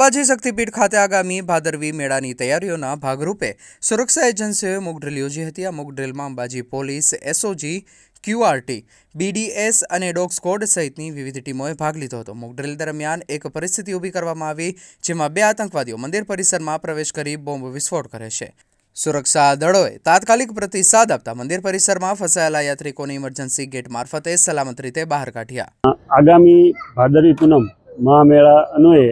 અંબાજી શક્તિપીઠ ખાતે આગામી ભાદરવી મેળાની તૈયારીઓના ભાગરૂપે સુરક્ષા એજન્સીઓએ મોકડ્રીલ યોજી હતી. આ મોકડ્રીલમાં Ambaji police SOG QRT BDS અને ડોગ સ્કોડ સહિતની વિવિધ ટીમોએ ભાગ લીધો હતો. મોકડ્રીલ દરમિયાન એક પરિસ્થિતિ ઊભી કરવામાં આવી, જેમાં બે આતંકવાદીઓ મંદિર પરિસરમાં પ્રવેશ કરી બોમ્બ વિસ્ફોટ કરે છે. સુરક્ષા દળોએ તાત્કાલિક પ્રતિસાદ આપતા મંદિર પરિસરમાં ફસાયેલા યાત્રિકોને ઇમરજન્સી ગેટ મારફતે સલામત રીતે બહાર કાઢ્યા. આગામી ભાદરવી પૂનમ મહામેળા અન્વયે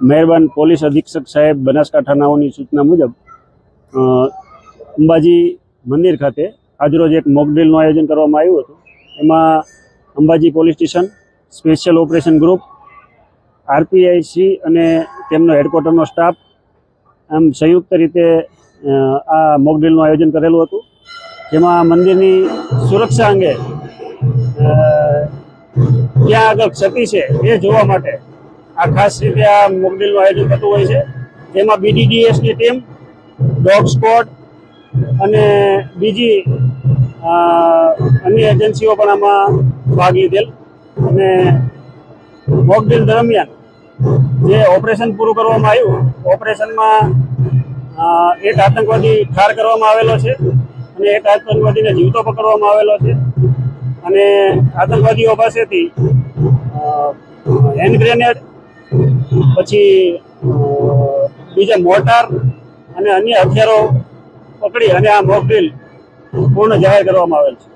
મહેરબાન પોલીસ અધિક્ષક સાહેબ બનાસકાંઠાનાઓની સૂચના મુજબ અંબાજી મંદિર ખાતે આજરોજ એક મોકડ્રીલનું આયોજન કરવામાં આવ્યું હતું. એમાં Ambaji police station, special operation group RPIC અને તેમનો હેડક્વાર્ટરનો સ્ટાફ આમ સંયુક્ત રીતે આ મોકડ્રીલનું આયોજન કરેલું હતું. જેમાં મંદિરની સુરક્ષા અંગે ક્યાં આગળ ક્ષતિ છે એ જોવા માટે આ ખાસ રીતે આ મોકડ્રીલનું આયોજન થતું હોય છે. જેમાં બીડીડીએસની ટીમ, ડોગ સ્કોડ અને બીજી અન્ય એજન્સીઓ પણ આમાં ભાગ લીધેલ. અને મોકડ્રીલ દરમિયાન જે ઓપરેશન પૂરું કરવામાં આવ્યું, ઓપરેશનમાં એક આતંકવાદી ઠાર કરવામાં આવેલો છે અને એક આતંકવાદીને જીવતો પકડવામાં આવેલો છે. અને આતંકવાદીઓ પાસેથી હેન્ડ ગ્રેનેડ પછી બીજા મોટર અને અન્ય હથિયારો પકડી અને આ મોકડ્રીલ પૂર્ણ જાહેર કરવામાં આવેલ છે.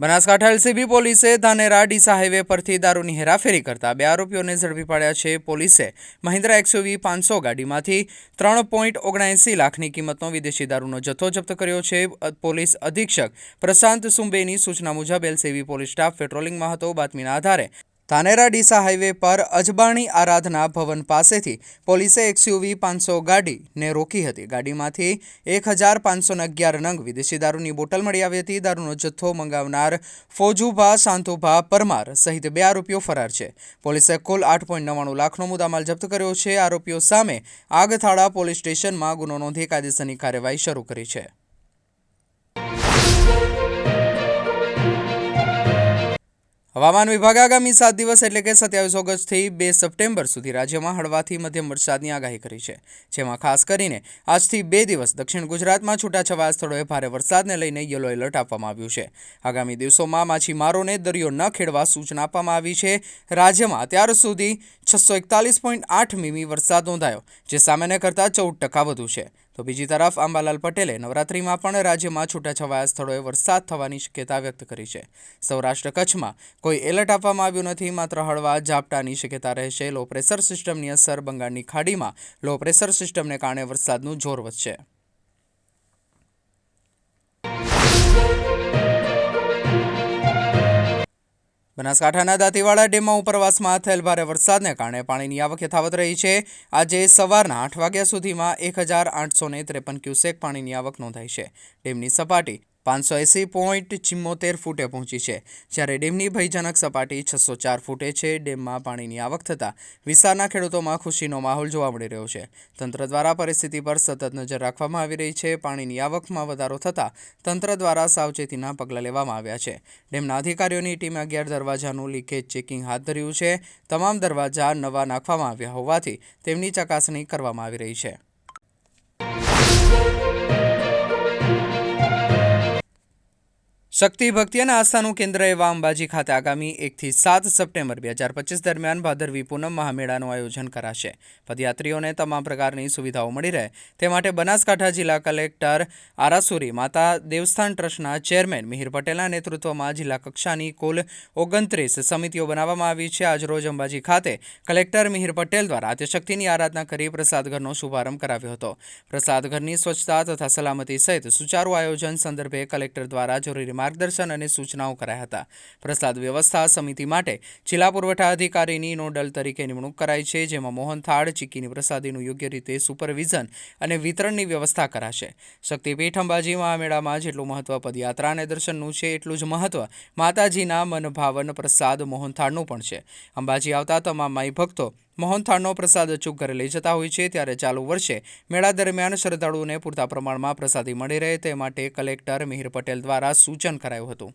બનાસકાંઠા એલસીબી પોલીસે ધાનેરા ડીસા હાઈવે પરથી દારૂની હેરાફેરી કરતા બે આરોપીઓને ઝડપી પાડ્યા છે. પોલીસે મહિન્દ્રા એક્સયુવી પાંચસો ગાડીમાંથી ત્રણ પોઈન્ટ ઓગણએંસી લાખની કિંમતનો વિદેશી દારૂનો જથ્થો જપ્ત કર્યો છે. પોલીસ અધિક્ષક પ્રશાંત સુંબેની સૂચના મુજબ એલસીબી પોલીસ સ્ટાફ પેટ્રોલિંગમાં હતો. બાતમીના આધારે ધાનેરા ડીસા હાઈવે પર અજબાણી આરાધના ભવન પાસેથી પોલીસે એક્સયુવી પાંચસો ગાડીને રોકી હતી. ગાડીમાંથી એક હજાર પાંચસો અગિયાર નંગ વિદેશી દારૂની બોટલ મળી આવી હતી. દારૂનો જથ્થો મંગાવનાર ફોજુભા શાંતુભા પરમાર સહિત બે આરોપીઓ ફરાર છે. પોલીસે કુલ આઠ પોઈન્ટ નવ્વાણું લાખનો મુદ્દામાલ જપ્ત કર્યો છે. આરોપીઓ સામે આગથાળા પોલીસ સ્ટેશનમાં ગુનો નોંધી કાયદેસરની કાર્યવાહી શરૂ કરી છે. હવામાન વિભાગે આગામી સાત દિવસ એટલે કે સત્યાવીસ ઓગસ્ટથી બે સપ્ટેમ્બર સુધી રાજ્યમાં હળવાથી મધ્યમ વરસાદની આગાહી કરી છે. જેમાં ખાસ કરીને આજથી બે દિવસ દક્ષિણ ગુજરાતમાં છૂટાછવાયા સ્થળોએ ભારે વરસાદને લઈને યલો એલર્ટ આપવામાં આવ્યું છે. આગામી દિવસોમાં માછીમારોને દરિયો ન ખેડવા સૂચના આપવામાં આવી છે. રાજ્યમાં અત્યાર સુધી છસો એકતાલીસ પોઈન્ટ આઠ મીમી વરસાદ નોંધાયો, જે સામાન્ય કરતાં ચૌદ ટકા વધુ છે. તો બીજી તરફ અંબાલાલ પટેલે નવરાત્રિમાં પણ રાજ્યમાં છૂટાછવાયા સ્થળોએ વરસાદ થવાની શક્યતા વ્યક્ત કરી છે. સૌરાષ્ટ્ર કચ્છમાં કોઈ એલર્ટ આપવામાં આવ્યું નથી, માત્ર હળવા ઝાપટાની શક્યતા રહેશે. લો પ્રેશર સિસ્ટમની અસર બંગાળની ખાડીમાં, લો પ્રેશર સિસ્ટમને કારણે વરસાદનું જોર વધશે. બનાસકાંઠાના દાંતીવાડા ડેમમાં ઉપરવાસમાં થયેલ ભારે વરસાદને કારણે પાણીની આવક યથાવત રહી છે. આજે સવારના આઠ વાગ્યા સુધીમાં એક હજાર આઠસો ત્રેપન ક્યુસેક પાણીની આવક નોંધાઈ છે. ડેમની સપાટી પાંચસો એંસી પોઈન્ટ ચિમ્મોતેર ફૂટે પહોંચી છે. જ્યારે ડેમની ભયજનક સપાટી છસો ચાર ફૂટે છે, ડેમમાં પાણીની આવક થતાં વિસ્તારના ખેડૂતોમાં ખુશીનો માહોલ જોવા મળી રહ્યો છે. તંત્ર દ્વારા પરિસ્થિતિ પર સતત નજર રાખવામાં આવી રહી છે. પાણીની આવકમાં વધારો થતાં તંત્ર દ્વારા સાવચેતીના પગલાં લેવામાં આવ્યા છે. ડેમના અધિકારીઓની ટીમે અગિયાર દરવાજાનું લીકેજ ચેકિંગ હાથ ધર્યું છે. તમામ દરવાજા નવા નાખવામાં આવ્યા હોવાથી તેમની ચકાસણી કરવામાં આવી રહી છે. શક્તિ ભક્તિ અને આસ્થાનું કેન્દ્ર એવા અંબાજી ખાતે આગામી એકથી સાત સપ્ટેમ્બર બે હજાર પચીસ દરમિયાન ભાદરવી પૂનમ મહામેળાનું આયોજન કરાશે. પદયાત્રીઓને તમામ પ્રકારની સુવિધાઓ મળી રહે. તે માટે બનાસકાંઠા જિલ્લા કલેક્ટર આરાસુરી, માતા દેવસ્થાન ટ્રસ્ટના ચેરમેન મિહિર પટેલના નેતૃત્વમાં જિલ્લા કક્ષાની કુલ ઓગણત્રીસ સમિતિઓ બનાવવામાં આવી છે. આજરોજ અંબાજી ખાતે કલેક્ટર મિહિર પટેલ દ્વારા આદ્યશક્તિની આરાધના કરી પ્રસાદઘરનો શુભારંભ કરાવ્યો હતો. પ્રસાદઘરની સ્વચ્છતા તથા સલામતી સહિત સુચારુ આયોજન સંદર્ભે કલેક્ટર દ્વારા જરૂરી માર્ગદર્શન અને સૂચનાઓ કરાયા હતા. પ્રસાદ વ્યવસ્થા સમિતિ માટે જિલ્લા પુરવઠા અધિકારીની નોડલ તરીકે નિમણૂક કરાઈ છે, જેમાં મોહનથાળ ચીકીની પ્રસાદીનું યોગ્ય રીતે સુપરવિઝન અને વિતરણની વ્યવસ્થા કરાશે. શક્તિપીઠ આ મેળામાં જેટલું મહત્વ પદયાત્રા અને દર્શનનું છે, એટલું જ મહત્વ માતાજીના મનભાવન પ્રસાદ મોહનથાળનું પણ છે. અંબાજી આવતા તમામ માઈ ભક્તો મોહનથાળનો પ્રસાદ અચૂક ઘરે લઈ જતા હોય છે, ત્યારે ચાલુ વર્ષે મેળા દરમિયાન શ્રદ્ધાળુઓને પૂરતા પ્રમાણમાં પ્રસાદી મળી રહે તે માટે કલેક્ટર મિહિર પટેલ દ્વારા સૂચન કરાયું હતું.